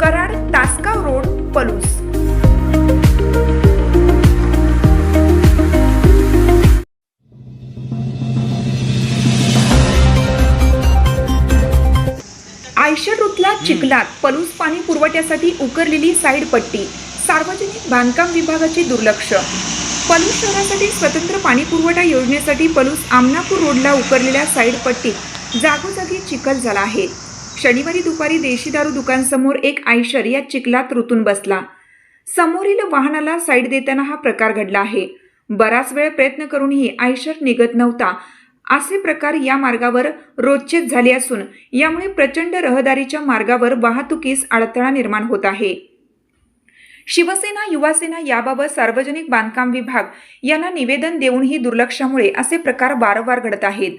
Karad Tasgaon road Palus. Eicher रुतला चिखलात पलूस पाणी पुरवठ्यासाठी उकरलेली साईड पट्टी सार्वजनिक बांधकाम विभागाचे दुर्लक्ष. पलूस शहरासाठी स्वतंत्र पाणी पुरवठा योजनेसाठी पलूस आमनापूर रोडला उकरलेल्या साईड पट्टीत जागोजागी चिखल झाला आहे. शनिवारी दुपारी देशी दारू दुकानसमोर एक आयशर या चिखलात रुतून बसला. समोरील वाहनाला साईड देताना हा प्रकार घडला आहे. बराच वेळ प्रयत्न करूनही आयशर निघत नव्हता. असे प्रकार या मार्गावर रोजचेच झाले असून यामुळे प्रचंड रहदारीच्या मार्गावर वाहतुकीस अडथळा निर्माण होत आहे. शिवसेना युवासेना याबाबत सार्वजनिक बांधकाम विभाग यांना निवेदन देऊनही दुर्लक्षामुळे असे प्रकार वारंवार घडत आहेत.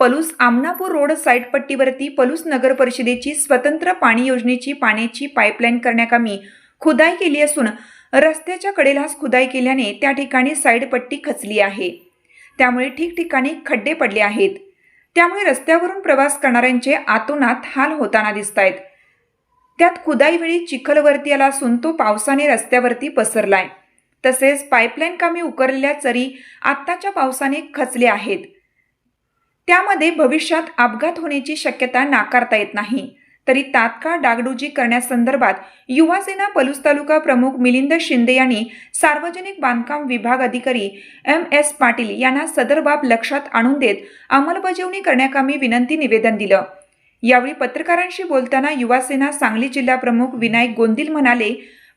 पलूस आमनापूर रोड साईटपट्टीवरती पलूस नगर परिषदेची स्वतंत्र पाणी योजनेची पाण्याची पाईपलाईन करण्याकामी खुदाई केली असून रस्त्याच्या कडेलाच खुदाई केल्याने त्या ठिकाणी साईडपट्टी खचली आहे. त्यामुळे ठिकठिकाणी खड्डे पडले आहेत. त्यामुळे रस्त्यावरून प्रवास करणाऱ्यांचे आतोनात हाल होताना दिसत आहेत त्यात खुदाईवेळी चिखल वरती आला असून तो पावसाने रस्त्यावरती पसरलाय. तसेच पाईपलाईन कामी उकरलेल्या चरी आत्ताच्या पावसाने खचले आहेत. त्यामध्ये भविष्यात अपघात होण्याची शक्यता नाकारता येत नाही. तरी तात्काळ डागडुजी करण्यासंदर्भात युवासेना पलूस तालुका प्रमुख मिलिंद शिंदे यांनी सार्वजनिक बांधकाम विभाग अधिकारी एम एस पाटील यांना सदर बाब लक्षात आणून देत अंमलबजावणी करण्याकामी विनंती निवेदन दिलं. यावेळी पत्रकारांशी बोलताना युवासेना सांगली जिल्हा प्रमुख विनायक गोंदिल म्हणाले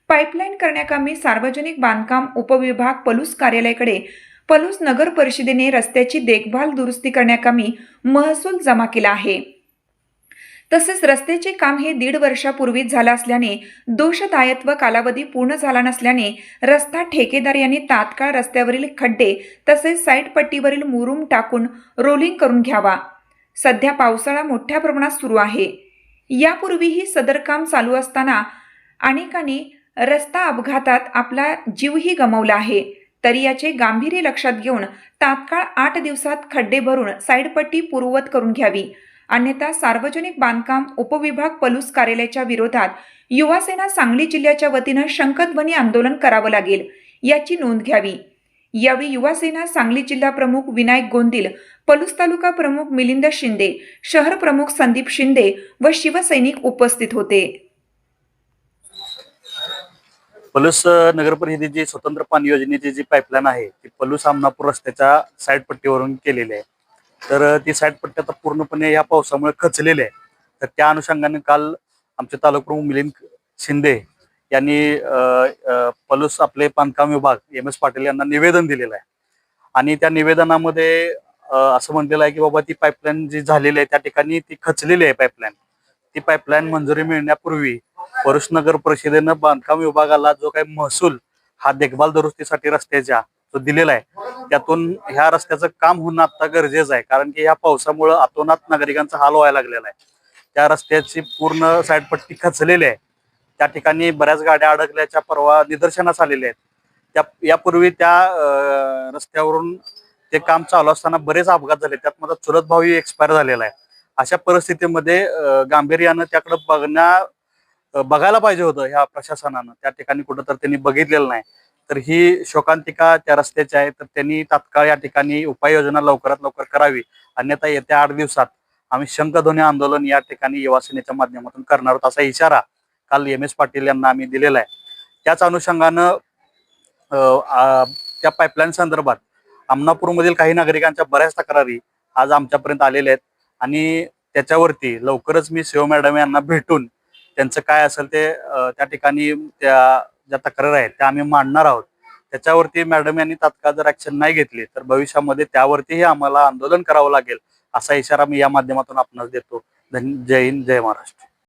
पाईपलाईन करण्याकामी सार्वजनिक बांधकाम उपविभाग पलूस कार्यालयाकडे पलूस नगर परिषदेने रस्त्याची देखभाल दुरुस्ती करण्याकामी महसूल जमा केला आहे. तसेच रस्त्याचे काम हे दीड वर्षापूर्वीच झालं असल्याने दोषदायत्व कालावधी पूर्ण झाला नसल्याने रस्ता ठेकेदार यांनी तात्काळ रस्त्यावरील खड्डे तसेच साईड पट्टीवरील मुरुम टाकून रोलिंग करून घ्यावा. सध्या पावसाळा मोठ्या प्रमाणात सुरू आहे. यापूर्वीही सदर काम चालू असताना अनेकांनी रस्ता अपघातात आपला जीवही गमावला आहे. तरी याचे गांभीर्य लक्षात घेऊन तात्काळ आठ दिवसात खड्डे भरून साईडपट्टी पूर्ववत करून घ्यावी. अन्यथा सार्वजनिक बांधकाम उपविभाग पलूस कार्यालयाच्या विरोधात युवासेना सांगली जिल्ह्याच्या वतीनं शंखध्वनी आंदोलन करावं लागेल याची नोंद घ्यावी. यावेळी युवासेना सांगली जिल्हा प्रमुख विनायक गोंदिल पलूस तालुका प्रमुख मिलिंद शिंदे शहर प्रमुख संदीप शिंदे व शिवसैनिक उपस्थित होते. पलूस नगर परिषदेची स्वतंत्र पाणी योजनेची जी पाईपलाईन आहे ती पलूस आमनापूर रस्त्याच्या साईड पट्टीवरून केलेली आहे. तर ती साईड पट्टी आता पूर्णपणे या पावसामुळे खचलेली आहे. तर त्या अनुषंगाने काल आमचे तालुकाप्रमुख मिलिंद शिंदे यांनी पलूस आपले बांधकाम विभाग एम एस पाटील यांना निवेदन दिलेलं आहे. आणि त्या निवेदनामध्ये असं म्हटलेलं आहे की बाबा ती पाईपलाईन जी झालेली आहे त्या ठिकाणी ती खचलेली आहे पाईपलाईन ती पाईपलाईन मंजुरी मिळण्यापूर्वी परुष नगर परिषदेनं बांधकाम विभागाला जो काही महसूल हा देखभाल दुरुस्तीसाठी रस्त्याच्या जो दिलेला आहे त्यातून ह्या रस्त्याचं काम होणं आता गरजेचं आहे. कारण की ह्या पावसामुळं अतोनात नागरिकांचा हाल व्हायला लागलेला आहे. त्या रस्त्याची पूर्ण साईडपट्टी खचलेली आहे. त्या ठिकाणी बऱ्याच गाड्या अडकल्याच्या परवा निदर्शनास आलेल्या आहेत. त्या यापूर्वी त्या रस्त्यावरून ते काम चालू असताना बरेच अपघात झाले. त्यात माझा चुलत भाऊही एक्सपायर झालेला आहे. अशा परिस्थितीमध्ये गांभीर्यानं त्याकडे बघण्या बघायला पाहिजे होतं ह्या प्रशासनानं. त्या ठिकाणी कुठं तर त्यांनी बघितलेलं नाही. तर ही शोकांतिका त्या रस्त्याची आहे. तर त्यांनी तात्काळ या ठिकाणी उपाययोजना लवकरात लवकर करावी. अन्यथा येत्या आठ दिवसात आम्ही शंखध्वनी आंदोलन या ठिकाणी युवासेनेच्या माध्यमातून करणार आहोत असा इशारा काल एम एस पाटील यांना आम्ही दिलेला आहे. त्याच अनुषंगानं त्या पाईपलाईन संदर्भात अमनापूरमधील काही नागरिकांच्या बऱ्याच तक्रारी आज आमच्यापर्यंत आलेल्या आहेत. आणि त्याच्यावरती लवकरच मी शिव मॅडम यांना भेटून त्यांचं काय असेल ते त्या ठिकाणी त्या ज्या तक्रार आहेत त्या आम्ही मांडणार आहोत. त्याच्यावरती मॅडम यांनी तात्काळ जर ऍक्शन नाही घेतली तर भविष्यामध्ये त्यावरतीही आम्हाला आंदोलन करावं लागेल असा इशारा मी या माध्यमातून आपणास देतो. धन जय हिंद जय महाराष्ट्र.